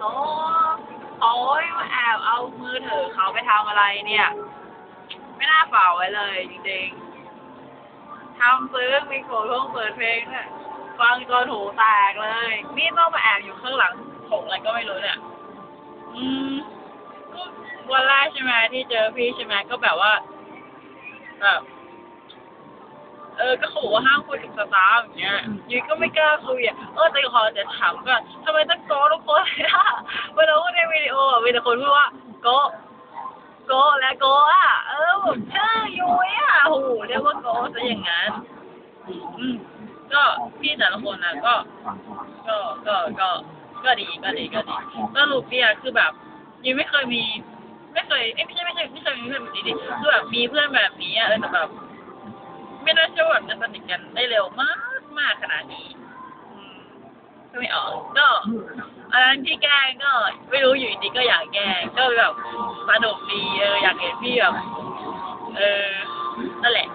โหลโอ้ยมาแอบเอามือถือเขาไปทำอะไรเนี่ย ไม่น่าเป่าไว้เลยจริงๆทำซื้อมีโกดเปิดเพลงเนี่ยฟังจนหูแตกเลย นี่ต้องมาแอบอยู่ข้างหลังผมอะไรก็ไม่รู้เนี่ย อืมวันแรกใช่ไหมที่เจอพี่ใช่ไหมก็แบบว่าแบบเออ ก็ขาบอกว่าห้ามคุยกับสตาฟอย่างเงี้ยยุ้ยก็ไม่กล้าคุยอะ เออแต่ขอจะถามก่อนทำไมต้องโกทุกคน มีแต่คนพูดว่าโกโกและโกอะ เออแบบชื่อยุ้ยอะโหเรียกว่าโกซะอย่างนั้นอืมก็พี่แต่ละคนนะก็ ก็ก็ก็ก็ดีก็ดีก็ดีสรุปเนี่ยคือแบบยังไม่เคยมี ไม่เคยเอ้ยไม่ใช่ไม่ใช่ไม่เคยมีเพื่อนแบบนี้ดิคือแบบมีเพื่อนแบบนี้อะเออแต่แบบไม่น่าเชื่อว่าแบบจะสนิทกันได้เร็วมากมากขนาดนี้ อืมก็ไม่ออกก็อันนั้นที่แกล้งก็ ก็อยากแกล้งก็แบบสนุกดีเอออยากเห็นพี่แบบเออนั่นแหละ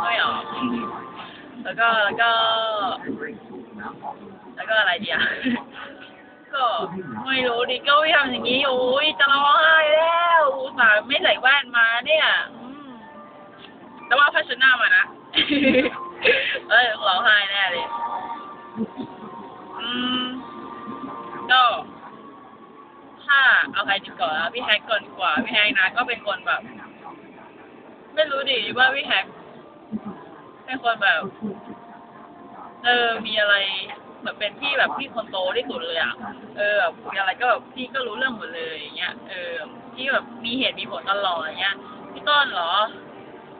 ไม่ออกแล้วก็แล้วก็ แล้วก็อะไรเดียวก็ไม่รู้ดิก็ไม่ทำอย่างนี้โอ้ยจะร้องไห้แล้วอุตส่าห์ไม่ใส่แว่นมาเนี่ยแต่ว่าพัชนามานะ เอาใครดีก่อนอะพี่แฮกก่อนดีกว่า พี่แฮกนะก็เป็นคนแบบ ไม่รู้ดิว่าพี่แฮกเป็นคนแบบ เออ มีอะไรเหมือนเป็นพี่แบบพี่คนโตที่สุดเลยอะ เออแบบมีอะไรก็แบบพี่ก็รู้เรื่องหมดเลยอย่างเงี้ย เออ พี่แบบมีเหตุมีผลตลอดอย่างเงี้ย พี่ต้นเหรอ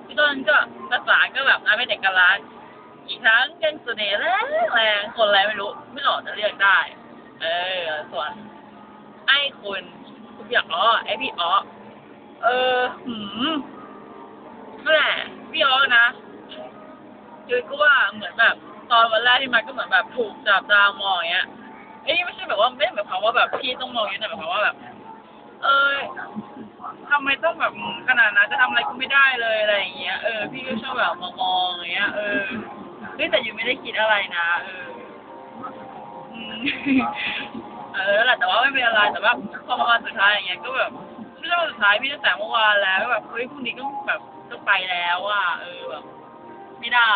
พี่ต้นก็ภาษาก็แบบน่าเป็นเอกลักษณ์อีกทั้งยังเสน่ห์แรงแรงคนอะไรไม่รู้ ไม่หลอจะเรียกได้ เออ ส่วน ไอ้คุณคุณอย่ากอ๋อไอพี่อ๋อเออหืมนั่นแหละพี่อ๋อนะคือก็ว่าเหมือนแบบ ตอนวันแรกที่มาก็เหมือนแบบถูกจับตามองอย่างเงี้ยไอ้นี่ไม่ใช่แบบว่าไม่ได้หมายความว่าแบบพี่ต้องมองอย่างนี้แต่หมายความว่าแบบ เออทำไมต้องแบบขนาดนั้นจะทำอะไรก็ไม่ได้เลยอะไรอย่างเงี้ยเออพี่ก็ชอบแบบมองอย่างเงี้ยเออเฮ้ยแต่อยู่ไม่ได้คิดอะไรนะเออ เออแหละแต่ว่าไม่เป็นอะไรแต่ว่าพอมาวันสุดท้ายอย่างเงี้ยก็แบบไม่ใช่วันสุดท้ายพี่ตั้งแต่เมื่อวานแล้วแบบเฮ้ยพรุ่งนี้ก็แบบต้องไปแล้วอะเออแบบไม่ได้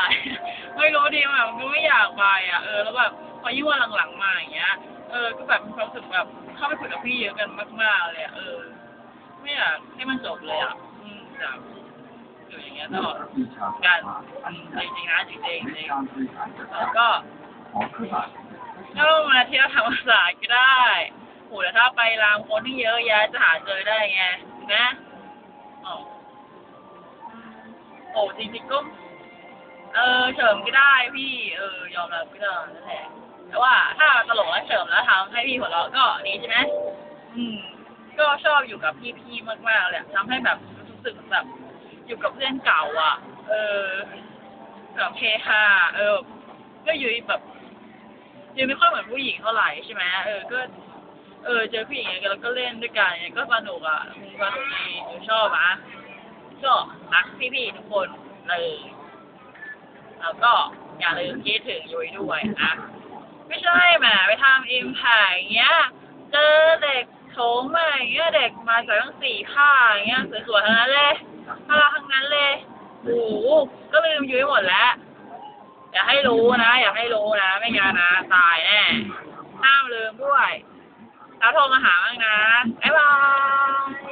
ไม่รู้ดิแบบก็ไม่อยากไปอะเออแล้วแบบพอยิ่งวันหลังๆมาอย่างเงี้ย เออก็แบบมีความรู้สึกแบบเข้าไปคุยกับพี่เยอะกันมากๆเลยอะเออ ไม่อยากให้มันจบเลยอะอืมแบบอยู่อย่างเงี้ยตลอดกันจริงๆนะจริงๆจริงๆแล้วก็ ก็มาเที่ยวธรรมศาสตร์ก็ได้โหแต่ถ้าไปรามคนที่เยอะแยะจะหาเจอได้ไงนะอ๋อโอ้จริงๆก็เออเฉิมก็ได้พี่เออยอมรับก็ได้นั่นแหละแต่ว่าถ้าตลกและเฉิมแล้วทำให้พี่หัวเราะก็ดีใช่ไหมอืม ก็ชอบอยู่กับพี่ๆมากๆเลยอะทำให้แบบรู้สึกแบบอยู่กับเพื่อนเก่า อะ เออแบบเฮฮาเออ ก็อยู่แบบ ยังไม่ค่อยเหมือนผู้หญิงเท่าไหร่ใช่ไหมเออก็ เออเจอผู้หญิงอย่างเงี้ยแล้วก็เล่นด้วยกันอย่างเงี้ยก็สนุกอะอืมสนุกดีหนูชอบอะก็รักพี่ๆทุกคนเลยแล้วก็อย่าลืมคิดถึงยุ้ยด้วยนะไม่ใช่แหมไปทำอิมแพกอย่างเงี้ยเจอเด็กโถงมาอย่างเงี้ยเด็กมาจากทั้งสี่ค่าอย่างเงี้ยสวยๆทั้งนั้นเลยน่ารักทั้งนั้นเลยโอ้โหก็ลืมยุ้ยหมดแล้ว อย่าให้รู้นะ อย่าให้รู้นะ ไม่งั้นนะตายแน่ห้ามลืมด้วย แล้วโทรมาหาบ้างนะ บ๊ายบาย